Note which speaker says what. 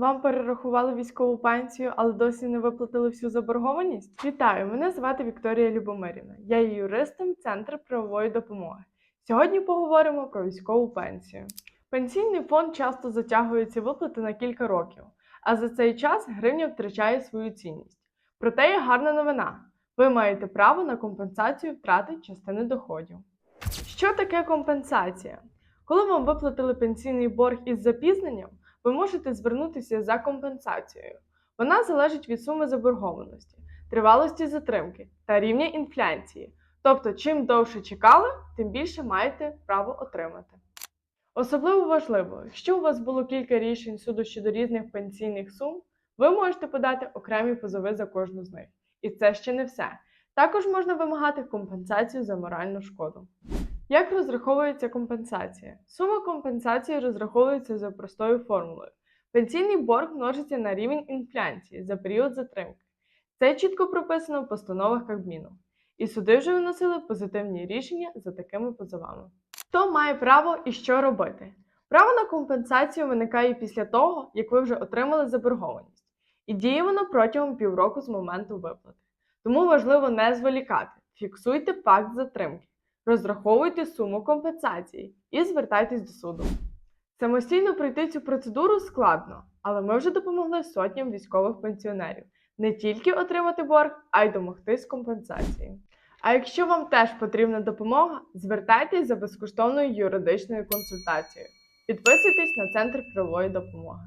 Speaker 1: Вам перерахували військову пенсію, але досі не виплатили всю заборгованість? Вітаю! Мене звати Вікторія Любомирівна. Я є юристом Центру правової допомоги. Сьогодні поговоримо про військову пенсію. Пенсійний фонд часто затягує ці виплати на кілька років, а за цей час гривня втрачає свою цінність. Проте є гарна новина: ви маєте право на компенсацію втрати частини доходів. Що таке компенсація? Коли вам виплатили пенсійний борг із запізненням, ви можете звернутися за компенсацією. Вона залежить від суми заборгованості, тривалості затримки та рівня інфляції. Тобто, чим довше чекали, тим більше маєте право отримати. Особливо важливо, якщо у вас було кілька рішень суду щодо різних пенсійних сум, ви можете подати окремі позови за кожну з них. І це ще не все. Також можна вимагати компенсацію за моральну шкоду. Як розраховується компенсація? Сума компенсації розраховується за простою формулою. Пенсійний борг множиться на рівень інфляції за період затримки. Це чітко прописано в постановах Кабміну. І суди вже виносили позитивні рішення за такими позовами. Хто має право і що робити? Право на компенсацію виникає після того, як ви вже отримали заборгованість, і діє воно протягом півроку з моменту виплати. Тому важливо не зволікати, фіксуйте факт затримки, розраховуйте суму компенсації і звертайтесь до суду. Самостійно пройти цю процедуру складно, але ми вже допомогли сотням військових пенсіонерів не тільки отримати борг, а й домогтись компенсації. А якщо вам теж потрібна допомога, звертайтесь за безкоштовною юридичною консультацією. Підписуйтесь на центр правової допомоги.